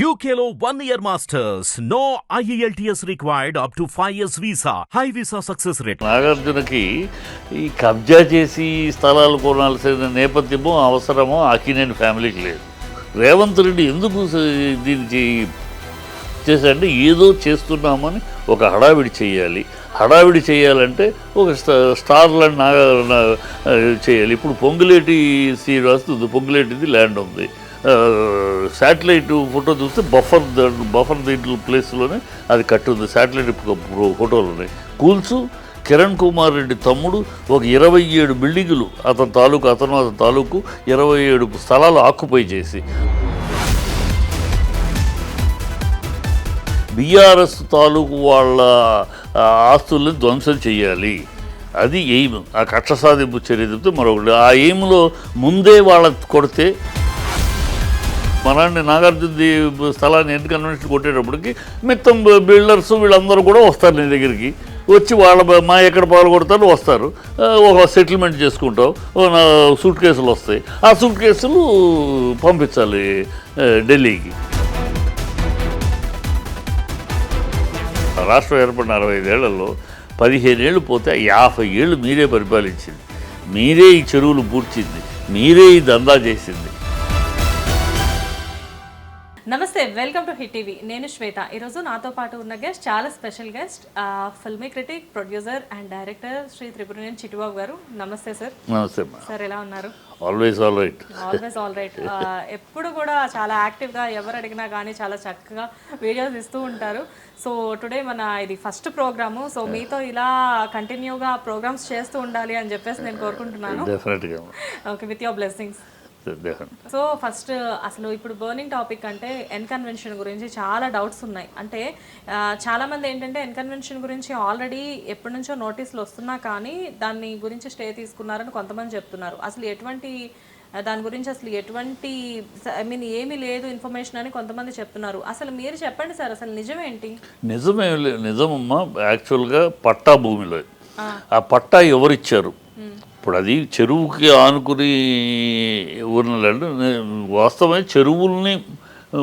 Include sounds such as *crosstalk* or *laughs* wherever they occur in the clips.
యూకేలో one year masters no E IELTS required up to 5 years visa. High visa success rate. నాగార్జునకి ఈ కబ్జా చేసి స్థలాలు కొనాల్సిన నేపథ్యమో అవసరమో అకినేని ఫ్యామిలీకి లేదు. రేవంత్ రెడ్డి ఎందుకు దీనికి దీన్ని చే- చేశాడంటే ఏదో చేస్తున్నామని ఒక హడావిడి చేయాలి. హడావిడి చేయాలంటే ఒక స్టార్ ల్యాండ్ నాగా చేయాలి. ఇప్పుడు పొంగులేటి శ్రీనివాస్ ఉంది పొంగులేటిది ల్యాండ్ ఉంది. శాటిలైట్ ఫోటో చూస్తే బఫర్ బఫర్ దీంట్లో ప్లేస్లోనే అది కట్టుంది శాటిలైట్ ఫోటోలు ఉన్నాయి. కూల్స్ కిరణ్ కుమార్ రెడ్డి తమ్ముడు ఒక ఇరవై ఏడు బిల్డింగులు అతని తాలూకు అతను అతని తాలూకు ఇరవై ఏడు స్థలాలు ఆక్యుపై చేసి. బీఆర్ఎస్ తాలూకు వాళ్ళ ఆస్తుల్ని ధ్వంసం చేయాలి. అది ఎయిమ్. ఆ కక్ష సాధింపు చర్య చెప్తే మరొకటి. ఆ ఎయిమ్లో ముందే వాళ్ళ కొడితే మనాన్ని నాగార్జున స్థలాన్ని ఎన్ని కన్వెన్షన్ కొట్టేటప్పటికి మిత్తం బిల్డర్స్ వీళ్ళందరూ కూడా వస్తారు నీ దగ్గరికి. వచ్చి వాళ్ళ మా ఎక్కడ పాలు కొడతారు వస్తారు ఒక సెటిల్మెంట్ చేసుకుంటాం సూట్ కేసులు వస్తాయి. ఆ సూట్ కేసులు పంపించాలి ఢిల్లీకి. రాష్ట్రం ఏర్పడిన అరవై ఐదేళ్ళలో పదిహేను ఏళ్ళు పోతే యాభై ఏళ్ళు మీరే పరిపాలించింది. మీరే ఈ చెరువులు పూడ్చింది. మీరే ఈ దందా చేసింది. నమస్తే వెల్కమ్ టు హిట్ టీవీ. నేను శ్వేత. ఈరోజు నాతో పాటు ఉన్న గెస్ట్ చాలా special guest filmy critic producer and director Shri Tripuraneni Chittubabu garu. Namaste sir namaste sir ఎలా ఉన్నారు? Always all right always all right ఎప్పుడు కూడా చాలా యాక్టివ్గా ఎవరు అడిగినా కానీ చాలా చక్కగా వీడియోస్ ఇస్తూ ఉంటారు. సో టుడే మన ఇది ఫస్ట్ ప్రోగ్రాము సో మీతో ఇలా కంటిన్యూగా ప్రోగ్రామ్స్ చేస్తూ ఉండాలి అని చెప్పేసి నేను కోరుకుంటున్నాను. Okay with your blessings definite so first అసలు ఇప్పుడు బర్నింగ్ టాపిక్ అంటే ఎన్ కన్వెన్షన్ గురించి చాలా డౌట్స్ ఉన్నాయి. అంటే ఆ, చాలా మంది ఏంటంటే ఎన్ కన్వెన్షన్ గురించి ఆల్రెడీ ఎప్పటి నుంచో నోటీసులు వస్తున్నా కానీ దాన్ని గురించి స్టే తీసుకున్నారని కొంతమంది చెప్తున్నారు. అసలు ఎటువంటి దాని గురించి అసలు ఎటువంటి ఐ మీన్ ఏమీ లేదు ఇన్ఫర్మేషన్ అని కొంతమంది చెప్తున్నారు. అసలు మీరు చెప్పండి సార్ అసలు నిజమేంటి నిజమే నిజమమ్మా. యాక్చువల్గా పట్టా భూమిలో ఆ. పట్టా ఎవరిచ్చారు? ఇప్పుడు అది చెరువుకి ఆనుకుని ఉన్న వాస్తవమే చెరువుల్ని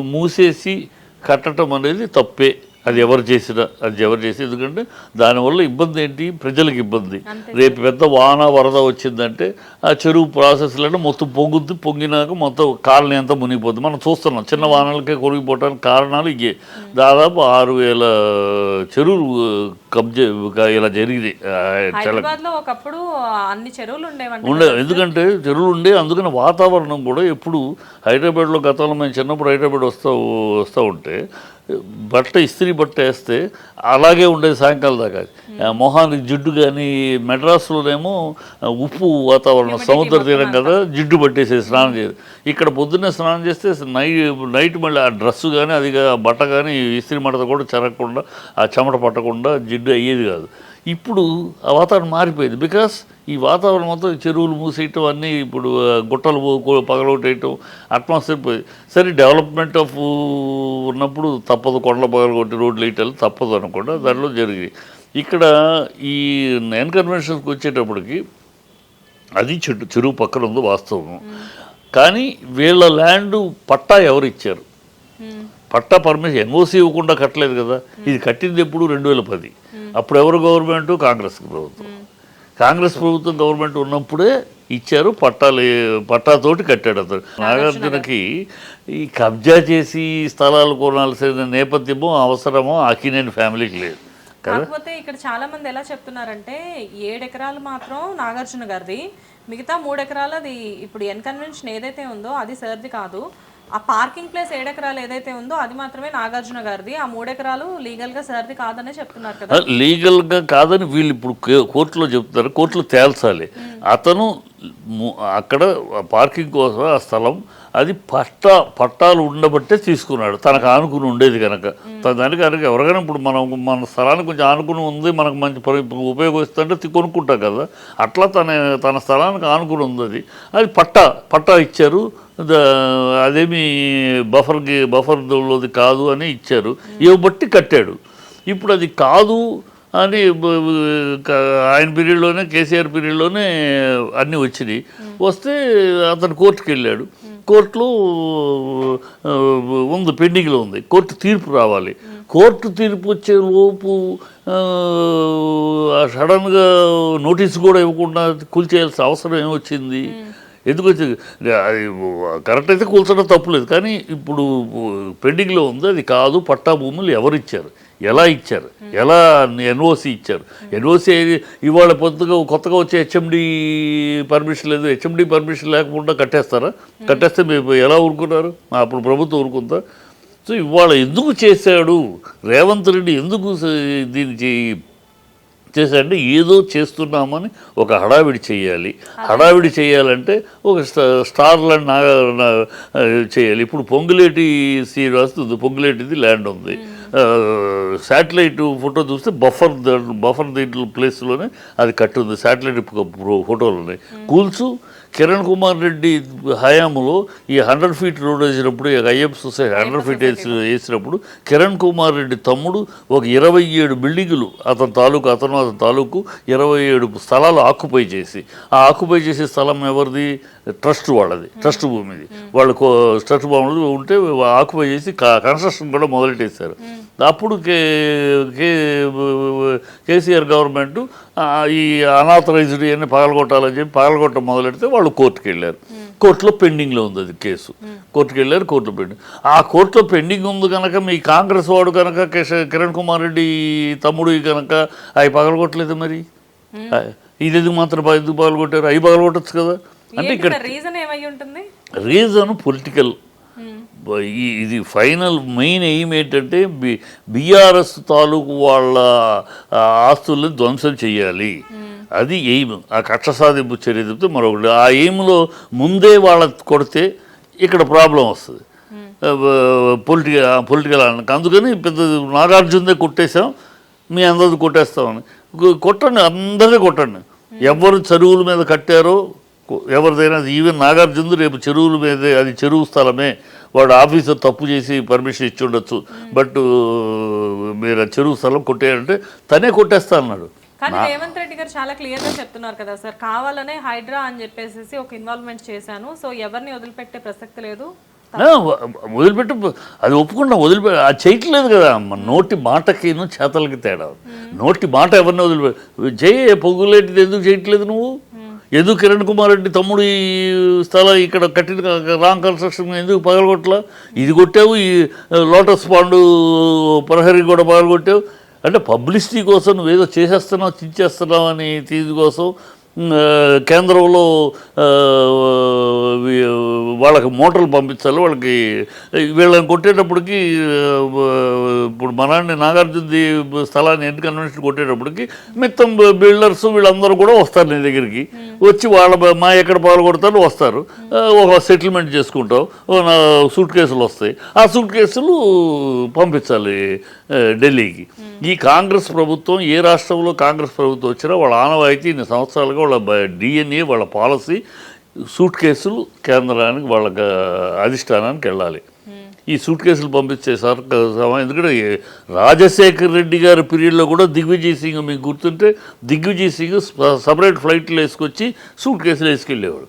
మూసేసి కట్టడం అనేది తప్పే. అది ఎవరు చేసినా అది ఎవరు చేసి ఎందుకంటే దానివల్ల ఇబ్బంది ఏంటి? ప్రజలకు ఇబ్బంది. రేపు పెద్ద వాన వరద వచ్చిందంటే ఆ చెరువు ప్రాసెస్లను మొత్తం పొంగుద్ది పొంగినాక మొత్తం కాలనీ అంతా మునిగిపోద్ది. మనం చూస్తున్నాం చిన్న వానలకే కొరిగిపోవడానికి కారణాలు ఇవే. దాదాపు ఆరు వేల చెరువులు కబ్జా ఇలా జరిగింది ఒకప్పుడు అన్ని చెరువులు ఉండే ఎందుకంటే చెరువులు ఉండే అందుకని వాతావరణం కూడా ఎప్పుడు హైదరాబాద్లో గతంలో మేము చిన్నప్పుడు హైదరాబాద్ వస్తూ వస్తూ ఉంటే బట్ట ఇస్త్రీ బట్ట వేస్తే అలాగే ఉండేది సాయంకాలం దాకా. మొహానికి జిడ్డు కానీ మెడ్రాస్లోనేమో ఉప్పు వాతావరణం సముద్ర తీరం కదా జిడ్డు పట్టేసేది స్నానం చేయదు ఇక్కడ పొద్దున్నే స్నానం చేస్తే నైట్ నైట్ మళ్ళీ ఆ డ్రెస్సు కానీ అది బట్ట కానీ ఇస్త్రీ మడత కూడా చెరగకుండా ఆ చెమట పట్టకుండా జిడ్డు అయ్యేది కాదు. ఇప్పుడు ఆ వాతావరణం మారిపోయింది. బికాస్ ఈ వాతావరణం మొత్తం చెరువులు మూసేయటం అన్నీ ఇప్పుడు గుట్టలు పగలగొట్టేయటం అట్మాస్ఫియర్ పోయింది సరే డెవలప్మెంట్ ఆఫ్ ఉన్నప్పుడు తప్పదు కొండలు పగలగొట్టి రోడ్లు వేయటాలు తప్పదు అనకుండా దానిలో జరిగింది. ఇక్కడ ఈ ఎన్ కన్వెన్షన్స్కి వచ్చేటప్పటికి అది చెట్టు చెరువు పక్కన ఉంది వాస్తవం. కానీ వీళ్ళ ల్యాండ్ పట్టా ఎవరు ఇచ్చారు. పట్టా పర్మిషన్ ఎన్ఓసి ఇవ్వకుండా కట్టలేదు కదా. ఇది కట్టింది ఎప్పుడు? రెండు వేల పది. అప్పుడు ఎవరు గవర్నమెంట్? కాంగ్రెస్ ప్రభుత్వం. కాంగ్రెస్ ప్రభుత్వం గవర్నమెంట్ ఉన్నప్పుడే ఇచ్చారు పట్టాలు పట్టాతోటి కట్టాడు అతను. నాగార్జునకి ఈ కబ్జా చేసి స్థలాలు కొనాల్సిన నేపథ్యమో అవసరమో అకినేని ఫ్యామిలీకి లేదు. కాకపోతే ఇక్కడ చాలా మంది ఎలా చెప్తున్నారంటే ఏడు ఎకరాలు మాత్రం నాగార్జున గారిది. మిగతా మూడు ఎకరాలది ఇప్పుడు ఎన్ కన్వెన్షన్ ఏదైతే ఉందో అది సార్ది కాదు. ఆ పార్కింగ్ ప్లేస్ ఏడు ఎకరాలు ఏదైతే ఉందో అది మాత్రమే నాగార్జున గారిది. ఆ మూడు ఎకరాలు లీగల్గా సార్ది కాదనే చెప్తున్నారు కదా. లీగల్గా కాదని వీళ్ళు ఇప్పుడు కోర్టులో చెప్తారు కోర్టులో తేల్చాలి. అతను అక్కడ పార్కింగ్ కోసం ఆ స్థలం అది పట్టా పట్టాలు ఉండబట్టే తీసుకున్నాడు. తనకు ఆనుకుని ఉండేది కనుక తన దానికి కనుక ఎవరికైనా ఇప్పుడు మనం మన స్థలానికి కొంచెం ఆనుకుని ఉంది మనకు మంచి ఉపయోగిస్తుంటే కొనుక్కుంటాం కదా. అట్లా తన తన స్థలానికి ఆనుకుని ఉంది అది. అది పట్టా పట్టా ఇచ్చారు. అదేమి బఫర్కి బఫర్లోది కాదు అని ఇచ్చారు. ఇవ్వబట్టి కట్టాడు. ఇప్పుడు అది కాదు అని ఆయన పీరియడ్లోనే కేసీఆర్ పీరియడ్లోనే అన్నీ వచ్చినాయి. వస్తే అతను కోర్టుకి వెళ్ళాడు. కోర్టులో ఉంది పెండింగ్లో ఉంది. కోర్టు తీర్పు రావాలి. కోర్టు తీర్పు వచ్చే లోపు ఆ, సడన్గా నోటీస్ కూడా ఇవ్వకుండా కూల్చేయాల్సిన అవసరం ఏమొచ్చింది? ఎందుకు అది కరెక్ట్ అయితే కూల్చడం తప్పులేదు కానీ ఇప్పుడు పెండింగ్లో ఉంది అది కాదు పట్టా భూములు ఎవరు ఇచ్చారు ఎలా ఇచ్చారు? ఎలా ఎన్ఓసి ఇచ్చారు? ఎన్ఓసి ఇవాళ పొద్దుగా కొత్తగా వచ్చే హెచ్ఎండి పర్మిషన్ లేదు. హెచ్ఎండి పర్మిషన్ లేకుండా కట్టేస్తారా? కట్టేస్తే మీరు ఎలా ఊరుకున్నారు? అప్పుడు ప్రభుత్వం ఊరుకుందా? సో ఇవాళ ఎందుకు చేశాడు? రేవంత్ రెడ్డి ఎందుకు దీన్ని చే- ఏదో చేస్తున్నామని ఒక హడావిడి చేయాలి. హడావిడి చేయాలంటే ఒక స్టా- స్టార్ ల్యాండ్ నా చేయాలి. ఇప్పుడు పొంగులేటి శ్రీనివాస్ వస్తుంది. పొంగులేటిది ల్యాండ్ ఉంది. శాటిలైట్ ఫోటో చూస్తే బఫర్ బఫర్ దీంట్లో ప్లేస్లోనే అది కట్టుంది శాటిలైట్ ఫోటోలు ఉన్నాయి. కూల్సు కిరణ్ కుమార్ రెడ్డి హయాంలో ఈ హండ్రెడ్ ఫీట్ రోడ్ వేసినప్పుడు ఈ ఐఎఫ్ సొసైటీ హండ్రెడ్ ఫీట్ వేసి వేసినప్పుడు కిరణ్ కుమార్ రెడ్డి తమ్ముడు ఒక ఇరవై ఏడు బిల్డింగులు అతని తాలూకు అతను అతని తాలూకు ఇరవై ఏడు స్థలాలు ఆక్యుపై చేసి. ఆ ఆక్యుపై చేసే స్థలం ఎవరిది? ట్రస్ట్ వాళ్ళది ట్రస్ట్ భూమిది. వాళ్ళు ట్రస్ట్ భూములు ఉంటే ఆక్యుపై చేసి కన్స్ట్రక్షన్ కూడా మొదలెట్టేశారు. అప్పుడు కే కే కేసీఆర్ గవర్నమెంట్ ఈ అనాథరైజ్డ్ ఇవన్నీ పగలగొట్టాలని చెప్పి పగలగొట్టడం మొదలెడితే వాళ్ళు కోర్టుకు వెళ్ళారు. కోర్టులో పెండింగ్లో ఉంది అది కేసు. కోర్టుకు వెళ్ళారు కోర్టులో పెండింగ్. ఆ కోర్టులో పెండింగ్ ఉంది కనుక మీ కాంగ్రెస్ వాడు కనుక కిరణ్ కుమార్ రెడ్డి తమ్ముడు కనుక అవి పగలగొట్టలేదు మరి? ఇది ఎందుకు మాత్రం ఎందుకు పగలగొట్టారు? అవి పగలగొట్టచ్చు కదా. అంటే ఇక్కడ రీజన్ ఏమై ఉంటుంది? రీజన్ పొలిటికల్ ఇది ఫైనల్ మెయిన్ ఎయిమ్ ఏంటంటే బి బీఆర్ఎస్ తాలూకు వాళ్ళ ఆస్తుల్ని ధ్వంసం చేయాలి అది ఎయిమ్. ఆ కక్ష సాధింపు చర్య చెప్తే మరొకటి. ఆ ఎయిమ్లో ముందే వాళ్ళ కొడితే ఇక్కడ ప్రాబ్లం వస్తుంది. పొలిటికల్ పొలిటికల్ అందుకని పెద్ద నాగార్జునదే కొట్టేశాం. మీ అందరిది కొట్టేస్తామని. కొట్టండి అందరినీ కొట్టండి. ఎవరు చెరువుల మీద కట్టారో ఎవరిదైనా ఈవెన్ నాగార్జున రేపు చెరువుల మీదే అది చెరువు స్థలమే వాడు ఆఫీసర్ తప్పు చేసి పర్మిషన్ ఇచ్చి ఉండొచ్చు. బట్ మీరు చెరువు స్థలం కొట్టేయాలంటే తనే కొట్టేస్తా అన్నాడు. కానీ రేవంత్ రెడ్డి గారు చాలా క్లియర్గా చెప్తున్నారు కదా సార్. కావాలనే హైడ్రా అని చెప్పేసి ఒక ఇన్వాల్వ్మెంట్ చేశాను. సో ఎవరిని వదిలిపెట్టే ప్రసక్తి లేదు. వదిలిపెట్టి అది ఒప్పుకుండా వదిలిపె అది చేయట్లేదు కదా. నోటి మాటకిను చేతలకి తేడా. నోటి మాట ఎవరిని వదిలిపె జయ పొగులేటిది ఎందుకు చేయట్లేదు నువ్వు? ఎందుకు కిరణ్ కుమార్ రెడ్డి తమ్ముడు ఈ స్థలం ఇక్కడ కట్టిన రాంగ్ కన్స్ట్రక్షన్ ఎందుకు పగలగొట్టలా ఇది కొట్టావు ఈ లోటస్ పాండు ప్రహరీ కూడా పగలగొట్టావు. అంటే పబ్లిసిటీ కోసం నువ్వేదో చేసేస్తున్నావు చించేస్తున్నావు అని తీసి కోసం కేంద్రంలో వాళ్ళకి మోటార్లు పంపించాలి వాళ్ళకి వీళ్ళని కొట్టేటప్పటికి ఇప్పుడు మనాన్ని నాగార్జునది స్థలాన్ని ఎన్ని కన్వెన్షన్ కొట్టేటప్పటికి మిత్తం బిల్డర్స్ వీళ్ళందరూ కూడా వస్తారు నీ దగ్గరికి. వచ్చి వాళ్ళ మా ఎక్కడ పాల్గొడతారు వస్తారు. ఒక సెటిల్మెంట్ చేసుకుంటాం. సూట్ కేసులు వస్తాయి. ఆ సూట్ కేసులు పంపించాలి ఢిల్లీకి. ఈ కాంగ్రెస్ ప్రభుత్వం ఏ రాష్ట్రంలో కాంగ్రెస్ ప్రభుత్వం వచ్చినా వాళ్ళ ఆనవాయితీ ఇన్ని సంవత్సరాలుగా వాళ్ళ డిఎన్ఏ వాళ్ళ పాలసీ సూట్ కేసులు కేంద్రానికి వాళ్ళ అధిష్టానానికి వెళ్ళాలి. ఈ సూట్ కేసులు పంపించే సార్ ఎందుకంటే రాజశేఖర్ రెడ్డి గారి పీరియడ్లో కూడా దిగ్విజయ్ సింగ్ మీకు గుర్తుంటే దిగ్విజయ్ సింగ్ సపరేట్ ఫ్లైట్లు వేసుకొచ్చి సూట్ కేసులు వేసుకెళ్ళేవాడు.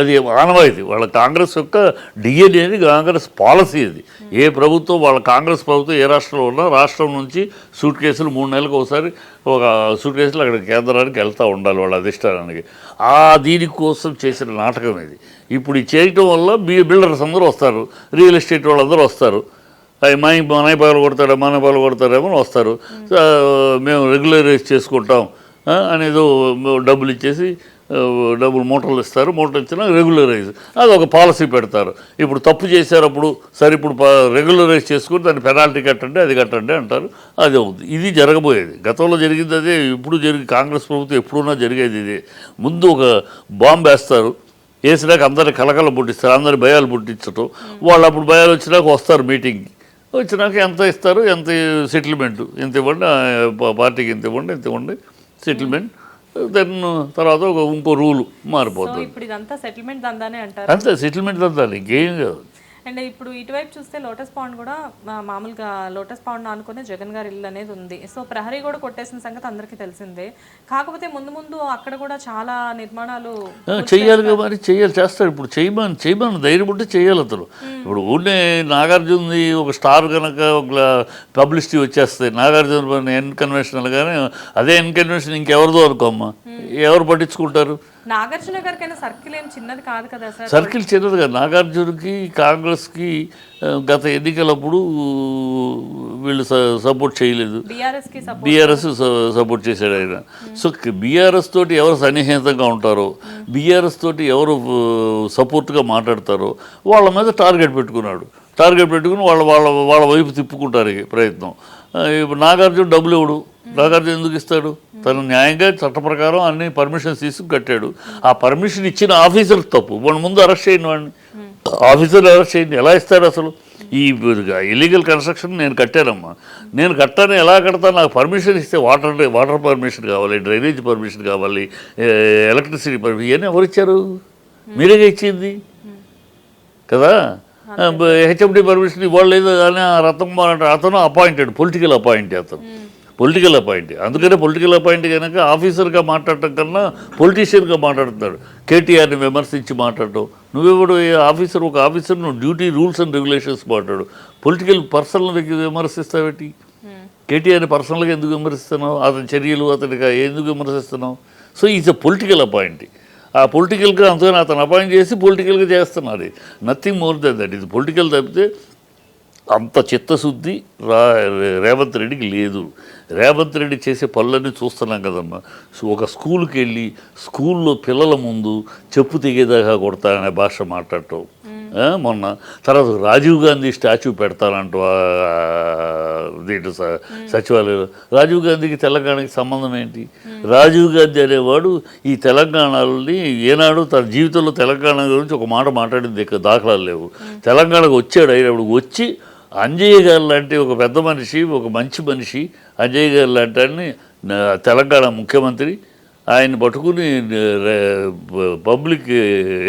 అది ఆనవాయితీ. వాళ్ళ కాంగ్రెస్ యొక్క డిఎన్ఏ అనేది కాంగ్రెస్ పాలసీ అది. ఏ ప్రభుత్వం వాళ్ళ కాంగ్రెస్ ప్రభుత్వం ఏ రాష్ట్రంలో ఉన్నా రాష్ట్రం నుంచి సూట్ కేసులు మూడు నెలలకు ఒకసారి ఒక సూట్ కేసులు అక్కడ కేంద్రానికి వెళ్తూ ఉండాలి వాళ్ళ అధిష్టానానికి. ఆ దీనికోసం చేసిన నాటకం ఇది. ఇప్పుడు ఇది చేయటం వల్ల బి బిల్డర్స్ అందరూ వస్తారు. రియల్ ఎస్టేట్ వాళ్ళందరూ వస్తారు. అవి మా మన పగలు కొడతాడు మన పగలు కొడతారేమో అని వస్తారు. మేము రెగ్యులరైజ్ చేసుకుంటాం. అనేదో డబ్బులు ఇచ్చేసి డబ్బులు మూటలు ఇస్తారు మూటలు ఇచ్చినా రెగ్యులరైజ్. అది ఒక పాలసీ పెడతారు. ఇప్పుడు తప్పు చేశారు అప్పుడు సరే ఇప్పుడు రెగ్యులరైజ్ చేసుకుని దాన్ని పెనాల్టీ కట్టండి అది కట్టండి అంటారు. అది అవుతుంది ఇది జరగబోయేది. గతంలో జరిగింది అదే ఇప్పుడు జరిగి కాంగ్రెస్ ప్రభుత్వం ఎప్పుడున్నా జరిగేది ఇది. ముందు ఒక బాంబు వేస్తారు. వేసినాక అందరిని కలకల పుట్టిస్తారు అందరి భయాలు పుట్టించటం. వాళ్ళు అప్పుడు భయాలు వచ్చినాక వస్తారు మీటింగ్కి. వచ్చినాక ఎంత ఇస్తారు? ఎంత సెటిల్మెంట్ ఎంత ఇవ్వండి? పార్టీకి ఇంత ఇవ్వండి? ఇంత ఇవ్వండి? సెటిల్మెంట్ దెన్ తర్వాత ఒక ఇంకో రూలు మారిపోతుంది. ఇప్పుడు ఇదంతా సెటిల్మెంట్ దందానే అంటారు. అంతే సెటిల్మెంట్ అంతా ఇంకేం కాదు. అండ్ ఇప్పుడు ఇటువైపు చూస్తే లోటస్ పాండ్ కూడా మామూలుగా లోటస్ పాండ్ అనుకునే జగన్ గారి ఇల్లు అనేది ఉంది. సో ప్రహరీ కూడా కొట్టేసిన సంగతి అందరికీ తెలిసిందే. కాకపోతే ముందు ముందు అక్కడ కూడా చాలా నిర్మాణాలు ఆ, చెయ్యాలిగా మరి చెయ్యాలి చేస్తాడు ఇప్పుడు చేయమని చేయమని ధైర్యం ఉంటే చేయాలి అతను. ఇప్పుడు ఊరినే నాగార్జునది ఒక స్టార్ కనుక ఒక పబ్లిసిటీ వచ్చేస్తుంది నాగార్జున ఎన్ కన్వెన్షనల్ కానీ అదే ఎన్ కన్వెన్షన్ ఇంకెవరిదో అనుకోమ్మా ఎవరు పట్టించుకుంటారు? నాగార్జున గారికైనా సర్కిల్ ఏం చిన్నది కాదు కదా సార్. సర్కిల్ చిన్నదిగా నాగార్జునకి కాంగ్రెస్కి ఆ, గత ఎన్నికలప్పుడు వీళ్ళు సపోర్ట్ చేయలేదు. బీఆర్ఎస్ సపోర్ట్ చేశాడు ఆయన. సో బీఆర్ఎస్ తోటి ఎవరు సన్నిహితంగా ఉంటారో బీఆర్ఎస్ తోటి ఎవరు సపోర్ట్గా మాట్లాడతారో వాళ్ళ మీద టార్గెట్ పెట్టుకున్నాడు. టార్గెట్ పెట్టుకుని వాళ్ళ వాళ్ళ వాళ్ళ వైపు తిప్పుకుంటారు ప్రయత్నం. ఇప్పుడు నాగార్జున డబ్బులు ఇవ్వడు నాగార్జున ఎందుకు ఇస్తాడు? తను న్యాయంగా చట్ట ప్రకారం అన్ని పర్మిషన్స్ తీసుకు కట్టాడు. ఆ పర్మిషన్ ఇచ్చిన ఆఫీసర్ తప్పు. మన ముందు అరెస్ట్ చేయండి వాడిని. ఆఫీసర్ అరెస్ట్ చేయండి. ఎలా ఇస్తాడు అసలు? ఈ ఇల్లీగల్ కన్స్ట్రక్షన్ నేను కట్టానమ్మా. నేను కట్టాను ఎలా కడతాను? నాకు పర్మిషన్ ఇస్తే వాటర్ వాటర్ పర్మిషన్ కావాలి డ్రైనేజ్ పర్మిషన్ కావాలి ఎలక్ట్రిసిటీ పర్మిషన్ ఇవన్నీ ఎవరు ఇచ్చారు? మీరేగా ఇచ్చింది? కదా? హెచ్ఎండి పర్మిషన్ ఇవ్వలేదు కానీ ఆ రతం అతను అపాయింటెడ్ పొలిటికల్ అపాయింట్ అతను పొలిటికల్ అపాయింట్ అందుకనే పొలిటికల్ అపాయింట్ కనుక ఆఫీసర్గా మాట్లాడటం కన్నా పొలిటీషియన్గా మాట్లాడుతున్నాడు. కేటీఆర్ని విమర్శించి మాట్లాడటం. నువ్వెవడు ఆఫీసర్ ఒక ఆఫీసర్ నువ్వు డ్యూటీ రూల్స్ అండ్ రెగ్యులేషన్స్ మాట్లాడు. పొలిటికల్ పర్సనల్ విమర్శిస్తావేటి కేటీఆర్ని పర్సనల్గా ఎందుకు విమర్శిస్తున్నావు? అతని చర్యలు అతనికి ఎందుకు విమర్శిస్తున్నావు? So is a political appoint ఆ పొలిటికల్గా అందుకని అతను అపాయింట్ చేసి పొలిటికల్గా చేస్తున్నారు నథింగ్ మోర్ దెన్ దట్ ఇది పొలిటికల్ తప్పితే అంత చిత్తశుద్ధి రా రేవంత్ రెడ్డికి లేదు. రేవంత్ రెడ్డి చేసే పనులన్నీ చూస్తున్నాం కదమ్మా. ఒక స్కూల్కి వెళ్ళి స్కూల్లో పిల్లల ముందు చెప్పు తెగేదాకా కొడతాననే భాష మాట్లాడటం. మొన్న. తర్వాత రాజీవ్ గాంధీ స్టాచ్యూ పెడతానంటూ దీంట్లో స- సచివాలయంలో. రాజీవ్ గాంధీకి తెలంగాణకి సంబంధం ఏంటి? రాజీవ్ గాంధీ అనేవాడు ఈ తెలంగాణని ఏనాడు తన జీవితంలో తెలంగాణ గురించి ఒక మాట మాట్లాడింది దాఖలాలు లేవు. తెలంగాణకు వచ్చాడు అయినప్పుడు వచ్చి అంజయ్య గారు లాంటి ఒక పెద్ద మనిషి ఒక మంచి మనిషి అంజయ్య గారు లాంటి అని తెలంగాణ ముఖ్యమంత్రి ఆయన పట్టుకుని పబ్లిక్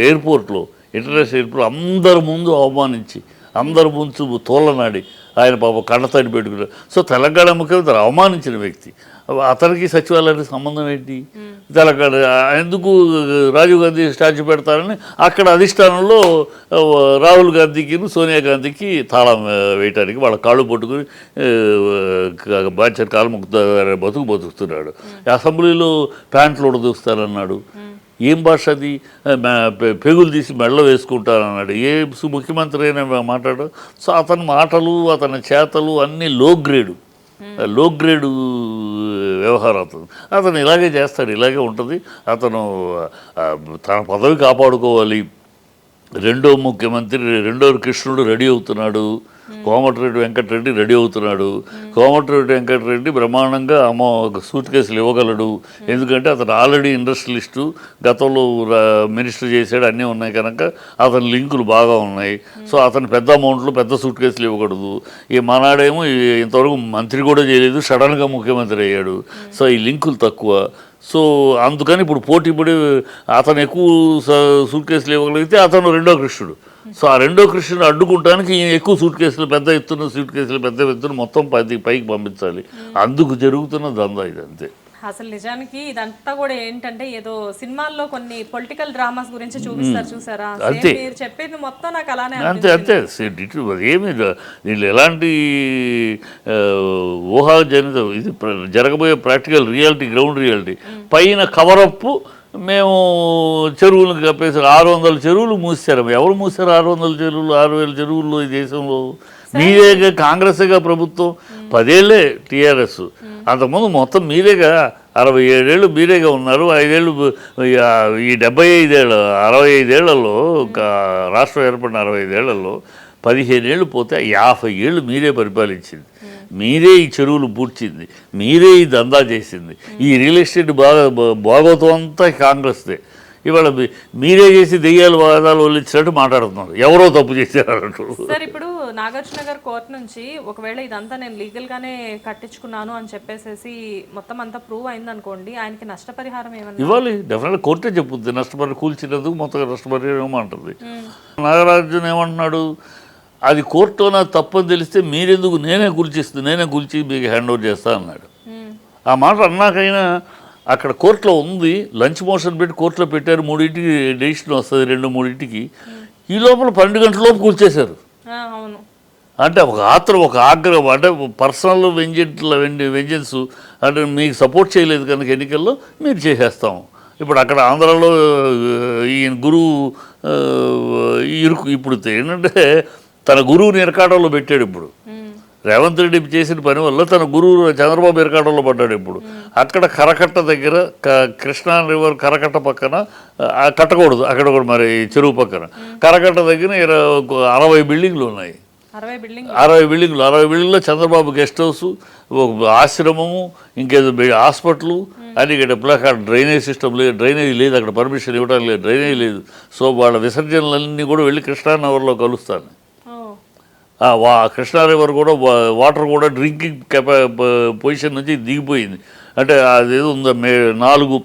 ఎయిర్పోర్ట్లో ఇంటర్నేషనల్ ఎయిర్పోర్ట్ అందరి ముందు అవమానించి అందరి ముందు తోలనాడి ఆయన పాప కళ్ళతడి పెట్టుకున్నారు. సో తెలంగాణ ముఖ్యమంత్రి అవమానించిన వ్యక్తి. అతనికి సచివాలయానికి సంబంధం ఏంటి? తెలంగాణ ఎందుకు రాజీవ్ గాంధీ స్టాచ్యూ పెడతారని అక్కడ అధిష్టానంలో రాహుల్ గాంధీకి సోనియా గాంధీకి తాళం వేయటానికి వాళ్ళ కాళ్ళు పట్టుకుని బాధ్యత కాలు బతుకు బతుకుతున్నాడు. అసెంబ్లీలో ప్యాంట్లు ఉడదూస్తారన్నాడు ఏం భాష అది? పెగులు తీసి మెడలో వేసుకుంటారన్నాడు ఏ ముఖ్యమంత్రి అయినా మాట్లాడు సో అతని మాటలు అతని చేతలు అన్నీ లో గ్రేడు లో గ్రేడ్ వ్యవహారం అతను అతను ఇలాగే చేస్తాడు ఇలాగే ఉంటుంది. అతను తన పదవి కాపాడుకోవాలి. రెండో ముఖ్యమంత్రి రెండో కృష్ణుడు రెడీ అవుతున్నాడు. కోమటిరెడ్డి వెంకటరెడ్డి రెడీ అవుతున్నాడు. కోమటిరెడ్డి వెంకటరెడ్డి బ్రహ్మాండంగా అమ్మ సూట్ కేసులు ఇవ్వగలడు. ఎందుకంటే అతను ఆల్రెడీ ఇండస్ట్రియలిస్టు. గతంలో రా- మినిస్టర్ చేశాడు అన్నీ ఉన్నాయి కనుక అతని లింకులు బాగా ఉన్నాయి. సో అతను పెద్ద అమౌంట్లు పెద్ద సూట్ కేసులు ఇవ్వకూడదు. ఈ మనాడేమో ఇంతవరకు మంత్రి కూడా చేయలేదు సడన్గా ముఖ్యమంత్రి అయ్యాడు. సో ఈ లింకులు తక్కువ. సో అందుకని ఇప్పుడు పోటీ పడి అతను ఎక్కువ సూట్ కేసులు ఇవ్వగలిగితే అతను రెండో కృష్ణుడు. సో ఆ రెండో కృష్ణుడు అడ్డుకుంటానికి ఈయన ఎక్కువ సూట్ కేసులు పెద్ద ఎత్తున సూట్ కేసులు పెద్ద ఎత్తున మొత్తం పది పైకి పంపించాలి. అందుకు జరుగుతున్న దందా ఇది అంతే అసలు నిజానికి ఇదంతా కూడా ఏంటంటే ఏదో సినిమాల్లో కొన్ని పొలిటికల్ డ్రామాస్ గురించి చూపిస్తారు చూసారా? అంతే. మీరు చెప్పేది మొత్తం నాకు అలానే అంతే అంతే. ఏమి దీనిలో ఎలాంటి ఊహాజనిత ఇది జరగబోయే ప్రాక్టికల్ రియాలిటీ గ్రౌండ్ రియాలిటీ. పైన కవరప్ మేము చెరువులకు కప్పేసి ఆరు వందల చెరువులు మూసారు ఎవరు మూసారు ఆరు వందల చెరువులు ఆరు వేల చెరువులు ఈ దేశంలో? మీరేగా కాంగ్రెస్గా ప్రభుత్వం? పదేళ్ళే టీఆర్ఎస్. అంతకుముందు మొత్తం మీరేగా అరవై ఏడేళ్ళు మీరేగా ఉన్నారు ఐదేళ్ళు ఈ- డెబ్బై ఐదేళ్ళ అరవై ఐదేళ్ళలో ఒక రాష్ట్రం ఏర్పడిన అరవై ఐదేళ్ళలో పదిహేను ఏళ్ళు పోతే యాభై ఏళ్ళు మీరే పరిపాలించింది. మీరే ఈ చెరువులు పూడ్చింది మీరే ఈ దందా చేసింది. ఈ రియల్ ఎస్టేట్ బాగా బాగోతం అంతా కాంగ్రెస్దే. ఇవాళ మీరే చేసి దెయ్యాలు వాదాలు వల్లించినట్టు మాట్లాడుతున్నారు. ఎవరో తప్పు చేశారు సార్ ఇప్పుడు నాగార్జున గారు కోర్టు నుంచి ఒకవేళ ఇదంతా నేను లీగల్ గానే కట్టించుకున్నాను అని చెప్పేసేసి మొత్తం అంతా ప్రూవ్ అయింది అనుకోండి ఆయనకి నష్టపరిహారం ఏమన్నా? ఇవ్వాలి డెఫినెట్గా కోర్టే చెప్పుద్ది. నష్టపరి కూల్చినందుకు మొత్తం నష్టపరిహారం ఏమంటుంది నాగరాజున ఏమంటున్నాడు? అది కోర్టులో నా తప్పని తెలిస్తే మీరెందుకు నేనే కూల్చిస్తుంది? నేనే కూల్చి మీకు హ్యాండ్ ఓవర్ చేస్తా అన్నాడు. ఆ మాట అన్నాకైనా అక్కడ కోర్టులో ఉంది. లంచ్ మోషన్ పెట్టి కోర్టులో పెట్టారు. మూడింటికి డెసిషన్ వస్తుంది. రెండు మూడింటికి. ఈ లోపల పన్నెండు గంటల లోపు కూల్చేశారు. అంటే ఒక ఆత్ర ఒక ఆగ్రహం అంటే పర్సనల్ వెంజెంట్ల వెంజెన్స్ అంటే మీకు సపోర్ట్ చేయలేదు కనుక ఎన్నికల్లో మీరు చేసేస్తాం. ఇప్పుడు అక్కడ ఆంధ్రాలో ఈయన గురువు ఇరుకు ఇప్పుడు ఏంటంటే తన గురువుని ఇరకాటంలో పెట్టాడు ఇప్పుడు. రేవంత్ రెడ్డి చేసిన పని వల్ల తన గురువు చంద్రబాబు ఇరకాటంలో పడ్డాడు ఇప్పుడు. అక్కడ కరకట్ట దగ్గర క- కృష్ణా రివర్ కరకట్ట పక్కన కట్టకూడదు. అక్కడ కూడా మరి చెరువు పక్కన. కరకట్ట దగ్గర అరవై బిల్డింగ్లు ఉన్నాయి. అరవై బిల్డింగ్ అరవై బిల్డింగ్లు. అరవై బిల్డింగ్లో చంద్రబాబు గెస్ట్ హౌస్ ఒక ఆశ్రమము ఇంకేదో హాస్పిటల్ అని ఇక్కడ అక్కడ డ్రైనేజ్ సిస్టమ్ లేదు. డ్రైనేజ్ లేదు. అక్కడ పర్మిషన్ ఇవ్వడానికి లేదు. డ్రైనేజ్ లేదు. సో వాళ్ళ విసర్జనలన్నీ కూడా వెళ్ళి కృష్ణానగర్లో కలుస్తాను. వా కృష్ణా రివర్ కూడా వాటర్ కూడా డ్రింకింగ్ కెపా పొజిషన్ నుంచి దిగిపోయింది. అంటే అదేదో ఉందా మే నాలుగు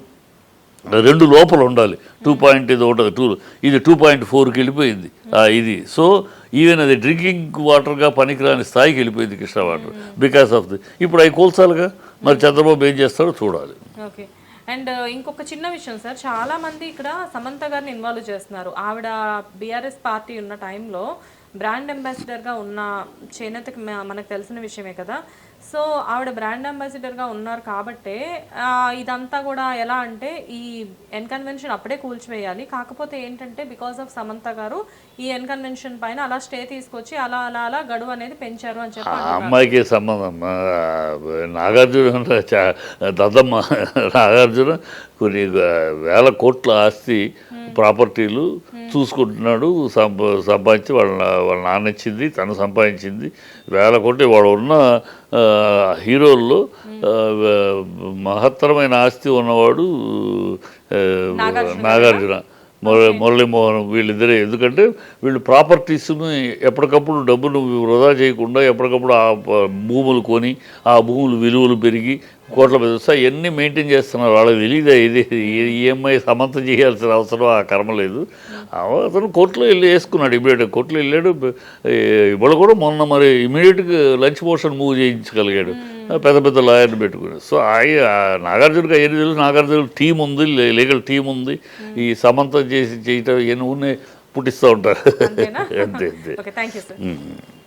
రెండు లోపల ఉండాలి. టూ పాయింట్ ఇది ఉంటుంది టూ ఇది టూ పాయింట్ ఫోర్కి వెళ్ళిపోయింది. ఇది. సో ఈవెన్ అది డ్రింకింగ్ వాటర్గా పనికిరాని స్థాయికి వెళ్ళిపోయింది Krishna water. Because of the ఇప్పుడు అవి కూల్చాలిగా. మరి చంద్రబాబు ఏం చేస్తారో చూడాలి. ఓకే. అండ్ ఇంకొక చిన్న విషయం సార్ చాలా మంది ఇక్కడ సమంత గారిని ఇన్వాల్వ్ చేస్తున్నారు. ఆవిడ బీఆర్ఎస్ పార్టీ ఉన్న టైంలో బ్రాండ్ అంబాసిడర్గా ఉన్న చేనేతకి మనకు తెలిసిన విషయమే కదా సో ఆవిడ బ్రాండ్ అంబాసిడర్గా ఉన్నారు కాబట్టే ఇదంతా కూడా ఎలా అంటే ఈ ఎన్ కన్వెన్షన్ అప్పుడే కూల్చివేయాలి కాకపోతే ఏంటంటే బికాస్ ఆఫ్ సమంత గారు ఈ ఎన్ కన్వెన్షన్ పైన అలా స్టే తీసుకొచ్చి అలా అలా అలా గడువు అనేది పెంచారు అని చెప్పి. అమ్మాయికి సంబంధం నాగార్జున దద్దమ్మ నాగార్జున కొన్ని వేల కోట్ల ఆస్తి ప్రాపర్టీలు చూసుకుంటున్నాడు సంప సంపాదించి వాళ్ళ వాళ్ళ నాన్న ఇచ్చింది తను సంపాదించింది. వేల కోట్లు వాడు ఉన్న హీరోల్లో మహత్తరమైన ఆస్తి ఉన్నవాడు నాగార్జున నాగార్జున. మురళీ మురళీమోహన్ వీళ్ళిద్దరే. ఎందుకంటే వీళ్ళు ప్రాపర్టీస్ని ఎప్పటికప్పుడు డబ్బును వృధా చేయకుండా ఎప్పటికప్పుడు ఆ భూములు కొని ఆ భూములు విలువలు పెరిగి కోట్ల మీద వస్తాయి అవన్నీ మెయింటైన్ చేస్తున్నారు? వాళ్ళకి తెలియదు ఇది ఈఎంఐ సమంతం చేయాల్సిన అవసరం ఆ కర్మ లేదు. అతను కోర్టులో వెళ్ళి వేసుకున్నాడు ఇమీడియట్గా కోర్టులో వెళ్ళాడు ఇవాళ కూడా మొన్న మరి ఇమీడియట్గా లంచ్ మోషన్ మూవ్ చేయించగలిగాడు. పెద్ద పెద్ద లాయర్ని పెట్టుకుని సో ఆయ నాగార్జునకి అయ్యేది తెలుసు. నాగార్జున టీం ఉంది లీగల్ టీం ఉంది. ఈ సమంతం చేసి చేయటం ఇవన్నీ ఉన్నాయి పుట్టిస్తూ ఉంటారు. *laughs* అంతే అంతే. *laughs*